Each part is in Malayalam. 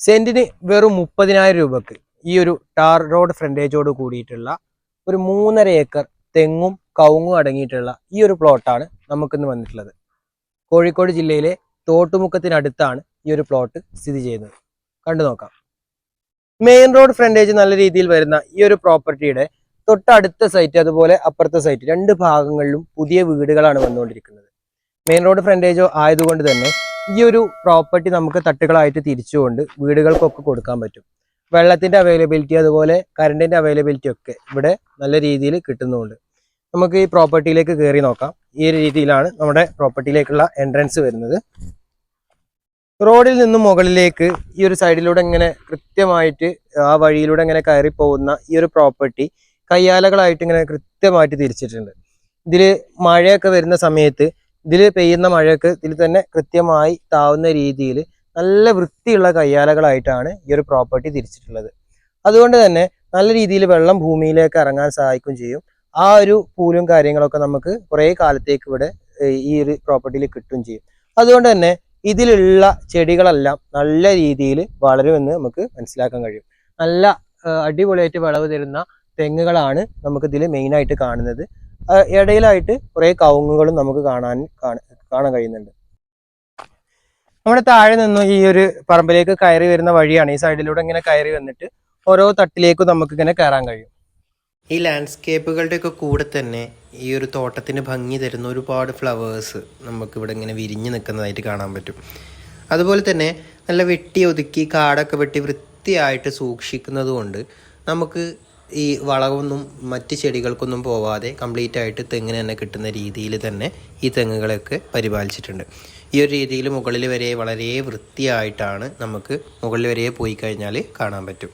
സെന്റിന് വെറും മുപ്പതിനായിരം രൂപക്ക് ഈ ഒരു ടാർ റോഡ് ഫ്രണ്ടേജോട് കൂടിയിട്ടുള്ള ഒരു മൂന്നര ഏക്കർ തെങ്ങും കവുങ്ങും അടങ്ങിയിട്ടുള്ള ഈ ഒരു പ്ലോട്ടാണ് നമുക്കിന്ന് വന്നിട്ടുള്ളത്. കോഴിക്കോട് ജില്ലയിലെ തോട്ടുമുക്കത്തിനടുത്താണ് ഈ ഒരു പ്ലോട്ട് സ്ഥിതി ചെയ്യുന്നത്. കണ്ടു നോക്കാം. മെയിൻ റോഡ് ഫ്രണ്ടേജ് നല്ല രീതിയിൽ വരുന്ന ഈ ഒരു പ്രോപ്പർട്ടിയുടെ തൊട്ടടുത്ത സൈറ്റ് അതുപോലെ അപ്പുറത്തെ സൈറ്റ് രണ്ട് ഭാഗങ്ങളിലും പുതിയ വീടുകളാണ് വന്നുകൊണ്ടിരിക്കുന്നത്. മെയിൻ റോഡ് ഫ്രണ്ടേജോ ആയതുകൊണ്ട് തന്നെ ഈ ഒരു പ്രോപ്പർട്ടി നമുക്ക് തട്ടുകളായിട്ട് തിരിച്ചുകൊണ്ട് വീടുകൾക്കൊക്കെ കൊടുക്കാൻ പറ്റും. വെള്ളത്തിന്റെ അവൈലബിലിറ്റി അതുപോലെ കറണ്ടിന്റെ അവൈലബിലിറ്റി ഒക്കെ ഇവിടെ നല്ല രീതിയിൽ കിട്ടുന്നുണ്ട്. നമുക്ക് ഈ പ്രോപ്പർട്ടിയിലേക്ക് കയറി നോക്കാം. ഈ ഒരു രീതിയിലാണ് നമ്മുടെ പ്രോപ്പർട്ടിയിലേക്കുള്ള എൻട്രൻസ് വരുന്നത്. റോഡിൽ നിന്നും മുകളിലേക്ക് ഈ ഒരു സൈഡിലൂടെ ഇങ്ങനെ കൃത്യമായിട്ട് ആ വഴിയിലൂടെ ഇങ്ങനെ കയറി പോകുന്ന ഈ ഒരു പ്രോപ്പർട്ടി കയ്യാലകളായിട്ട് ഇങ്ങനെ കൃത്യമായിട്ട് തിരിച്ചിട്ടുണ്ട്. ഇതിൽ മഴയൊക്കെ വരുന്ന സമയത്ത് ഇതിൽ പെയ്യുന്ന മഴയ്ക്ക് ഇതിൽ തന്നെ കൃത്യമായി താവുന്ന രീതിയിൽ നല്ല വൃത്തിയുള്ള കയ്യാലകളായിട്ടാണ് ഈ ഒരു പ്രോപ്പർട്ടി തിരിച്ചിട്ടുള്ളത്. അതുകൊണ്ട് തന്നെ നല്ല രീതിയിൽ വെള്ളം ഭൂമിയിലേക്ക് ഇറങ്ങാൻ സഹായിക്കും ചെയ്യും. ആ ഒരു പൂലും കാര്യങ്ങളൊക്കെ നമുക്ക് കുറേ കാലത്തേക്ക് ഇവിടെ ഈ ഒരു പ്രോപ്പർട്ടിയിൽ കിട്ടും ചെയ്യും. അതുകൊണ്ട് തന്നെ ഇതിലുള്ള ചെടികളെല്ലാം നല്ല രീതിയിൽ വളരുമെന്ന് നമുക്ക് മനസ്സിലാക്കാൻ കഴിയും. നല്ല അടിപൊളിയായിട്ട് വിളവ് തരുന്ന തെങ്ങുകളാണ് നമുക്കിതിൽ മെയിനായിട്ട് കാണുന്നത്. ഇടയിലായിട്ട് കുറേ കവുങ്ങുകളും നമുക്ക് കാണാൻ കാണാൻ കഴിയുന്നുണ്ട്. നമ്മുടെ താഴെ നിന്നും ഈ ഒരു പറമ്പിലേക്ക് കയറി വരുന്ന വഴിയാണ്. ഈ സൈഡിലൂടെ ഇങ്ങനെ കയറി വന്നിട്ട് ഓരോ തട്ടിലേക്കും നമുക്ക് ഇങ്ങനെ കയറാൻ കഴിയും. ഈ ലാൻഡ്സ്കേപ്പുകളുടെയൊക്കെ കൂടെ തന്നെ ഈ ഒരു തോട്ടത്തിന് ഭംഗി തരുന്ന ഒരുപാട് ഫ്ലവേഴ്സ് നമുക്ക് ഇവിടെ ഇങ്ങനെ വിരിഞ്ഞു നിൽക്കുന്നതായിട്ട് കാണാൻ പറ്റും. അതുപോലെ തന്നെ നല്ല വെട്ടി ഒതുക്കി കാടൊക്കെ വെട്ടി വൃത്തിയായിട്ട് സൂക്ഷിക്കുന്നത് കൊണ്ട് നമുക്ക് ഈ വളമൊന്നും മറ്റ് ചെടികൾക്കൊന്നും പോവാതെ കംപ്ലീറ്റ് ആയിട്ട് തെങ്ങിന് തന്നെ കിട്ടുന്ന രീതിയിൽ തന്നെ ഈ തെങ്ങുകളൊക്കെ പരിപാലിച്ചിട്ടുണ്ട്. ഈ ഒരു രീതിയിൽ മുകളിൽ വരെ വളരെ വൃത്തിയായിട്ടാണ് നമുക്ക് മുകളിൽ വരെ പോയി കഴിഞ്ഞാൽ കാണാൻ പറ്റും.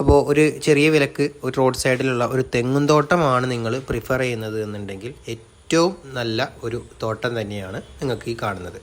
അപ്പോൾ ഒരു ചെറിയ വിലക്ക് ഒരു റോഡ് സൈഡിലുള്ള ഒരു തെങ്ങും തോട്ടമാണ് നിങ്ങൾ പ്രിഫർ ചെയ്യുന്നത് എന്നുണ്ടെങ്കിൽ ഏറ്റവും നല്ല ഒരു തോട്ടം തന്നെയാണ് നിങ്ങൾക്ക് ഈ കാണുന്നത്.